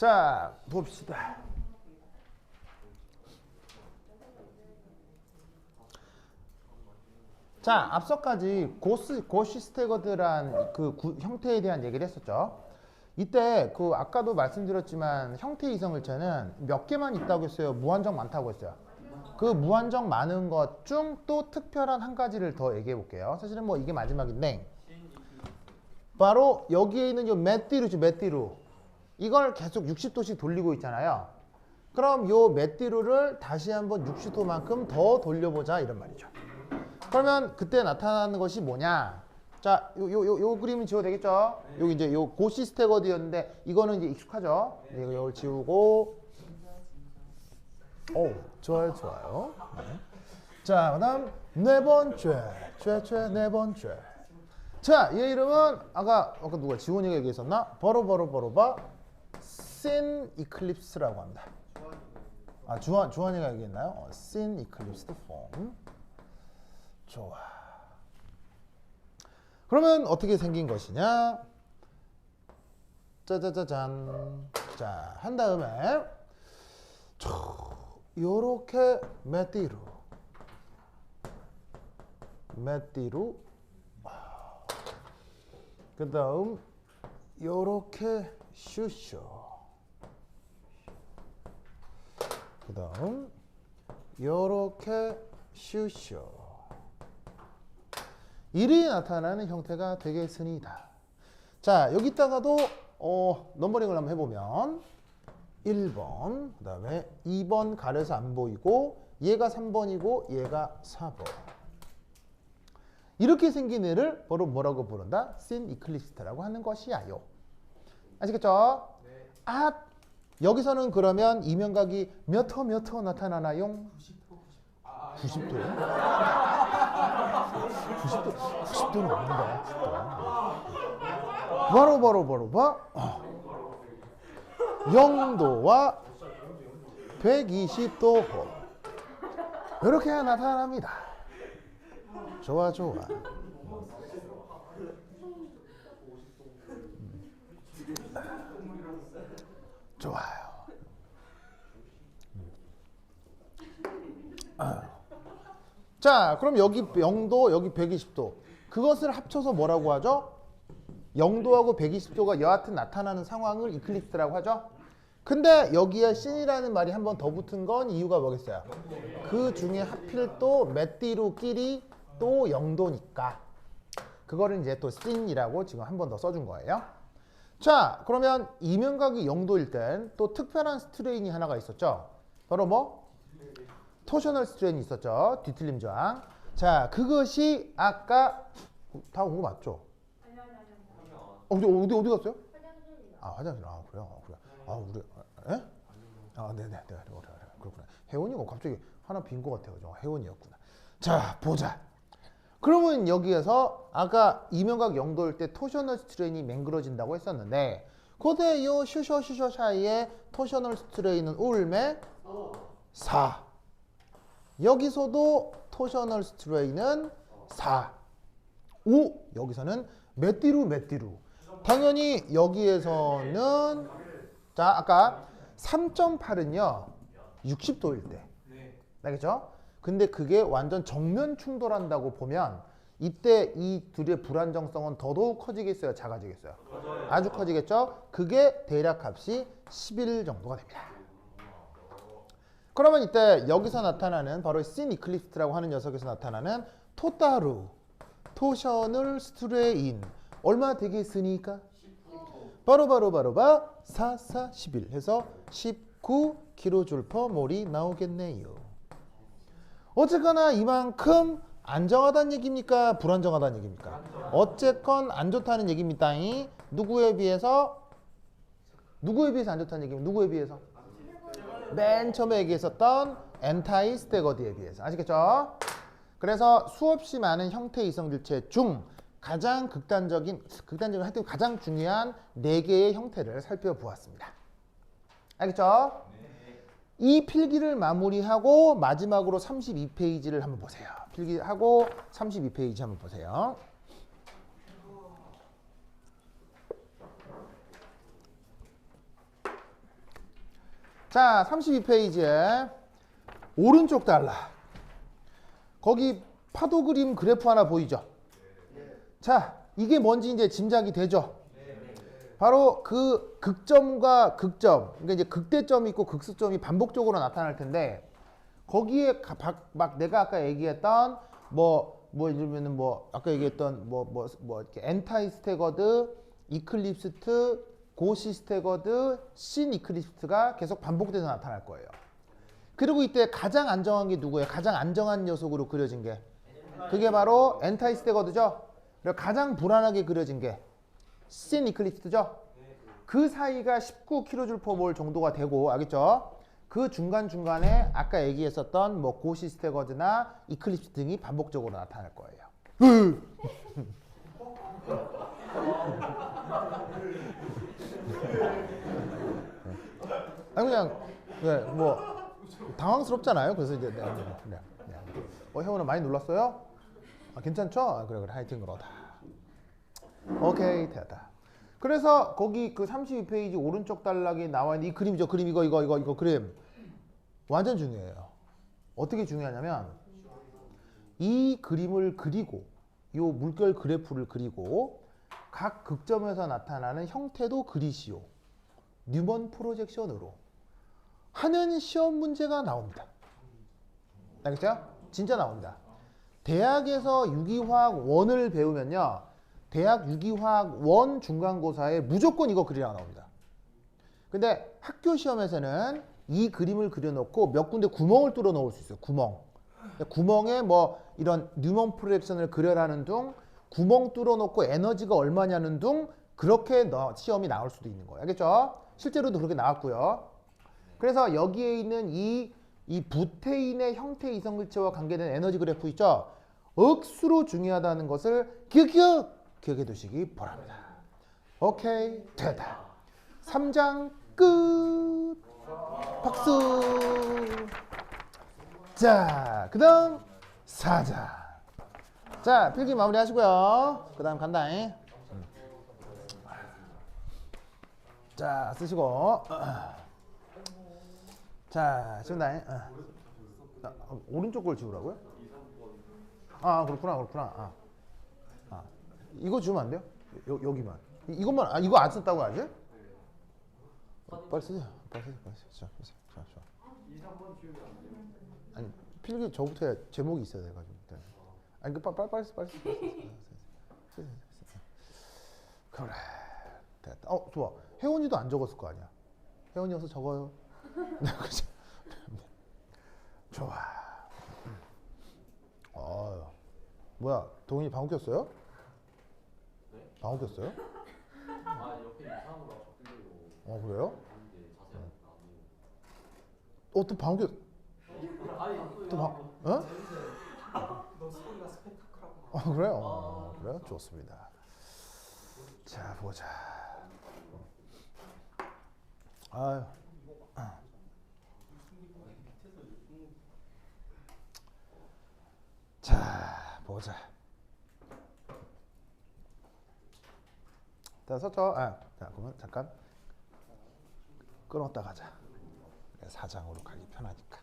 자, 봅시다. 자, 앞서까지 고스, 고시스테거드란 그 구- 형태에 대한 얘기를 했었죠. 이때 그 아까도 말씀드렸지만 형태 이성을체는 몇 개만 있다고 했어요. 무한정 많다고 했어요. 그 무한정 많은 것 중 또 특별한 한 가지를 더 얘기해 볼게요. 사실은 뭐 이게 마지막인데 바로 여기에 있는 요 메띠루죠, 메띠루. 이걸 계속 60도씩 돌리고 있잖아요. 그럼 요 메띠루를 다시 한번 60도만큼 더 돌려보자 이런 말이죠. 그러면 그때 나타나는 것이 뭐냐? 자, 요, 요, 요, 요 그림은 지워도 되겠죠? 여기 이제 요 고시스테거드였는데 이거는 이제 익숙하죠? 네, 이거 이걸 지우고 오, 좋아요, 좋아요. 네. 자, 그다음 네 번째, 최최 네 번째. 자, 얘 이름은 아까 아까 누가 지원이가 얘기했었나? 바로 바로 바로 봐. 신 이클립스라고 합니다. 아, 주한 주한이가 얘기했나요? 어, 신 이클립스 폼. 좋아. 그러면 어떻게 생긴 것이냐? 짜자자잔. 자, 한 다음에 요렇게 메띠루. 메띠루. 그 다음 요렇게 슈쇼. 그 다음 요렇게 슈쇼. 일이 나타나는 형태가 되겠습니다. 자, 여기다가도 어, 넘버링을 한번 해보면 1번, 그 다음에 2번 가려서 안 보이고 얘가 3번이고 얘가 4번. 이렇게 생긴 애를 바로 뭐라고 부른다? 신 이클립스트라고 하는 것이야요. 아시겠죠? 아, 여기서는 그러면 이면각이 몇 호 몇 호 나타나나요? 90도. 90도. 90도는 없는데. 90도. 바로 바로 바로 봐. 어. 0도와 120도 호. 이렇게 나타납니다. 좋아 좋아. 좋아요. 자, 그럼 여기 0도, 여기 120도. 그것을 합쳐서 뭐라고 하죠? 0도하고 120도가 여하튼 나타나는 상황을 이클립스라고 하죠. 근데 여기에 신이라는 말이 한 번 더 붙은 건 이유가 뭐겠어요? 그 중에 하필 또 메띠루끼리 또 0도니까. 그거를 이제 또 신이라고 지금 한 번 더 써준 거예요. 자, 그러면 이면각이 0도일 땐 또 특별한 스트레인이 하나가 있었죠. 바로 뭐? 토셔널 스트레인이 있었죠. 뒤틀림 저항. 자, 그것이 아까 다 온 거 맞죠? 어, 어디 어디 어디 갔어요? 아 화장실. 아 그래요? 아 그래 아 우리 에? 아 네 네 네. 그래 그래 그렇구나. 혜원이 뭐 갑자기 하나 빈 거 같아요. 저 혜원이었구나. 자 보자. 그러면 여기에서 아까 이면각 0도일 때 토셔널 스트레인이 맹그러진다고 했었는데 그때 요 슈셔 슈셔 사이에 토셔널 스트레인은 울매? 4 여기서도 토셔널 스트레인은 4 5 여기서는 메띠루 메띠루. 당연히 여기에서는 자 아까 3.8은요 60도일 때. 알겠죠? 근데 그게 완전 정면 충돌한다고 보면 이때 이 둘의 불안정성은 더더욱 커지겠어요? 작아지겠어요? 아주 커지겠죠? 그게 대략 값이 11 정도가 됩니다 그러면 이때 여기서 나타나는 바로 신 이클립스라고 하는 녀석에서 나타나는 토따루 토셔널 스트레인 얼마 되겠으니까? 바로 바로 바로 바 4, 4, 11 해서 19kJ per 몰이 나오겠네요. 어쨌거나 이만큼 안정하다는 얘기입니까? 불안정하다는 얘기입니까? 어쨌건 안 좋다는 얘기입니다. 이 누구에 비해서 누구에 비해서 안 좋다는 얘기입니다. 누구에 비해서? 맨 처음에 얘기했었던 엔타이 스테거디에 비해서 아시겠죠? 그래서 수없이 많은 형태 이성질체 중 가장 극단적인 극단적인 하여튼 가장 중요한 네 개의 형태를 살펴보았습니다. 알겠죠? 이 필기를 마무리하고 마지막으로 32페이지를 한번 보세요. 필기하고 32페이지 한번 보세요. 자, 32페이지에 오른쪽 달라. 거기 파도 그림 그래프 하나 보이죠? 자, 이게 뭔지 이제 짐작이 되죠? 바로 그 극점과 극점, 그러니까 이제 극대점이 있고 극수점이 반복적으로 나타날 텐데 거기에 막 내가 아까 얘기했던 뭐뭐 이러면은 뭐 아까 얘기했던 뭐 뭐 뭐 이렇게 엔타이 스테거드, 이클립스트, 고시 스테거드, 신 이클립스트가 계속 반복돼서 나타날 거예요. 그리고 이때 가장 안정한 게 누구예요? 가장 안정한 녀석으로 그려진 게 그게 바로 엔타이 스테거드죠. 그리고 가장 불안하게 그려진 게 신 이클립스죠. 그 사이가 19kJ/몰 정도가 되고 알겠죠? 그 중간 중간에 아까 얘기했었던 뭐 고시스테거드나 이클립스 등이 반복적으로 나타날 거예요. 아니 그냥 네, 뭐 당황스럽잖아요. 그래서 이제 네, 네, 네, 네. 어 혜원아 많이 놀랐어요? 아, 괜찮죠? 아, 그래 그래 하여튼 그러다. 오케이 됐다. 그래서 거기 그 32페이지 오른쪽 단락에 나와 있는 이 그림이죠. 그림 이거 이거 이거 이거 그림 완전 중요해요. 어떻게 중요하냐면 이 그림을 그리고 요 물결 그래프를 그리고 각 극점에서 나타나는 형태도 그리시오. 뉴먼 프로젝션으로 하는 시험 문제가 나옵니다. 알겠죠? 진짜 나옵니다. 대학에서 유기화학 원을 배우면요. 대학 유기화학 원 중간고사에 무조건 이거 그리라고 나옵니다. 근데 학교 시험에서는 이 그림을 그려놓고 몇 군데 구멍을 뚫어 넣을 수 있어요. 구멍. 구멍에 뭐 이런 뉴먼 프로젝션을 그려라는 등 구멍 뚫어 놓고 에너지가 얼마냐는 등 그렇게 너- 시험이 나올 수도 있는 거예요. 알겠죠? 실제로도 그렇게 나왔고요. 그래서 여기에 있는 이, 이 부테인의 형태 이성질체와 관계된 에너지 그래프 있죠? 억수로 중요하다는 것을 기억 기억해 두시기 바랍니다. 오케이 됐다. 3장 끝. 박수. 자, 그 다음 4장. 자, 필기 마무리 하시고요. 그 다음 간다잉. 자, 쓰시고. 자, 지운다잉. 어. 아, 오른쪽 걸 지우라고요? 아, 그렇구나, 그렇구나. 아. 아, 이거 주면 안 돼요? 여, 여기만. 이- 이것만, 아, 이거 안 썼다고 하지? 빨리 쓰세요. 빨리 쓰세요. 빨리 쓰세요. 자, 쓰세요. 자, 자. 아니, 필기 저부터 해야 제목이 있어야 돼가지고. 네. 아니, 그 빨리, 빨리, 빨리, 쓰- 빨리, 쓰- 빨리, 쓰- 쓰- 쓰- 쓰- 쓰- 쓰- 그래. 됐다. 어, 좋아. 혜원이도 안 적었을 거 아니야. 혜원이 어서 적어요. 네, 그죠. 좋아. 어, 뭐야, 동훈이 방귀 꼈어요? 방귀 꼈어요? 아 옆에 이상으로 바꾸려고 어, 그래요? 하는데 자세히 안 나오네요. 어, 또 방귀, 아니 또 방, 어? 너 소리가 스펙타클하고 어, 그래요? 어, 그래요? 좋습니다. 자, 보자. 아유. 자, 보자. 자, 썼죠? 아, 자, 그러면 잠깐 끊었다 가자. 사장으로 가기 편하니까.